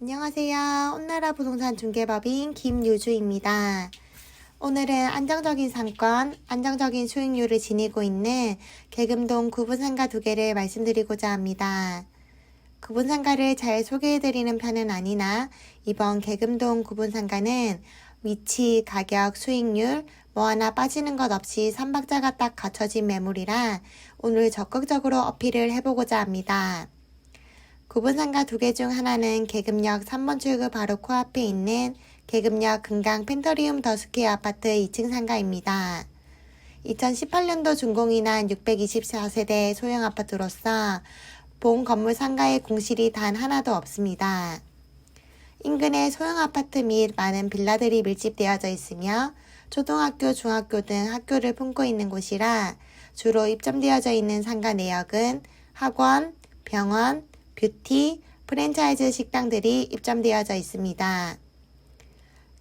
안녕하세요. 온나라 부동산 중개법인 김유주입니다. 오늘은 안정적인 상권, 안정적인 수익률을 지니고 있는 개금동 구분상가 두 개를 말씀드리고자 합니다. 구분상가를 잘 소개해드리는 편은 아니나 이번 개금동 구분상가는 위치, 가격, 수익률, 뭐 하나 빠지는 것 없이 삼박자가 딱 갖춰진 매물이라 오늘 적극적으로 어필을 해보고자 합니다. 구분상가 두 개 중 하나는 계급역 3번 출구 바로 코앞에 있는 계급역 금강 펜터리움 더스퀘어 아파트 2층 상가입니다. 2018년도 준공이 난 624세대 소형 아파트로서 본 건물 상가의 공실이 단 하나도 없습니다. 인근에 소형 아파트 및 많은 빌라들이 밀집되어져 있으며 초등학교, 중학교 등 학교를 품고 있는 곳이라 주로 입점되어져 있는 상가 내역은 학원, 병원, 뷰티, 프랜차이즈 식당들이 입점되어져 있습니다.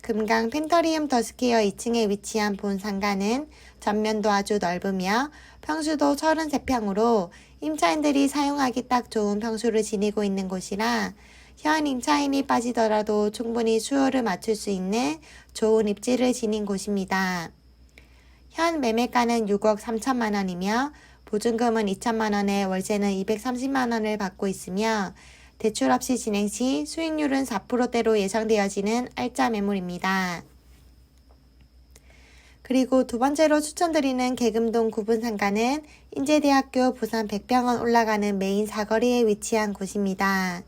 금강 펜터리움 더스퀘어 2층에 위치한 본 상가는 전면도 아주 넓으며 평수도 33평으로 임차인들이 사용하기 딱 좋은 평수를 지니고 있는 곳이라 현 임차인이 빠지더라도 충분히 수요를 맞출 수 있는 좋은 입지를 지닌 곳입니다. 현 매매가는 6억 3천만 원이며 보증금은 2천만 원에 월세는 230만 원을 받고 있으며 대출 없이 진행 시 수익률은 4%대로 예상되어지는 알짜 매물입니다. 그리고 두 번째로 추천드리는 계금동 구분상가는 인제대학교 부산 백병원 올라가는 메인 사거리에 위치한 곳입니다.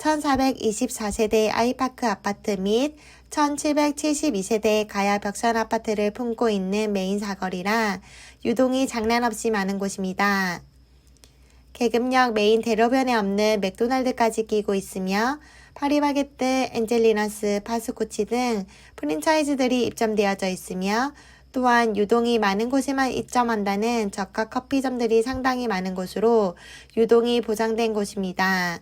1424세대 아이파크 아파트 및 1772세대 가야 벽산 아파트를 품고 있는 메인 사거리라 유동이 장난 없이 많은 곳입니다. 계급역 메인 대로변에 없는 맥도날드까지 끼고 있으며 파리바게뜨, 엔젤리너스, 파스코치 등 프랜차이즈들이 입점되어져 있으며 또한 유동이 많은 곳에만 입점한다는 저가 커피점들이 상당히 많은 곳으로 유동이 보장된 곳입니다.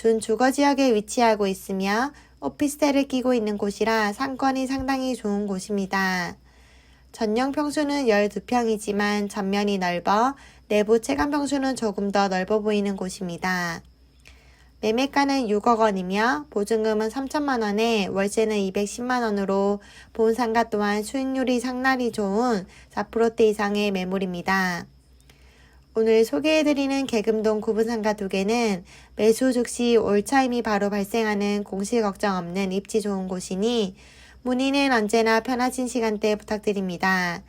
준 주거 지역에 위치하고 있으며 오피스텔을 끼고 있는 곳이라 상권이 상당히 좋은 곳입니다. 전용 평수는 12평이지만 전면이 넓어 내부 체감 평수는 조금 더 넓어 보이는 곳입니다. 매매가는 6억 원이며 보증금은 3천만 원에 월세는 210만 원으로 본 상가 또한 수익률이 상당히 좋은 4%대 이상의 매물입니다. 오늘 소개해드리는 개금동 구분상가 두 개는 매수 즉시 올차임이 바로 발생하는 공실 걱정 없는 입지 좋은 곳이니 문의는 언제나 편하신 시간대 부탁드립니다.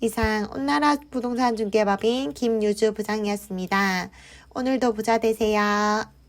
이상 온나라 부동산 중개법인 김유주 부장이었습니다. 오늘도 부자 되세요.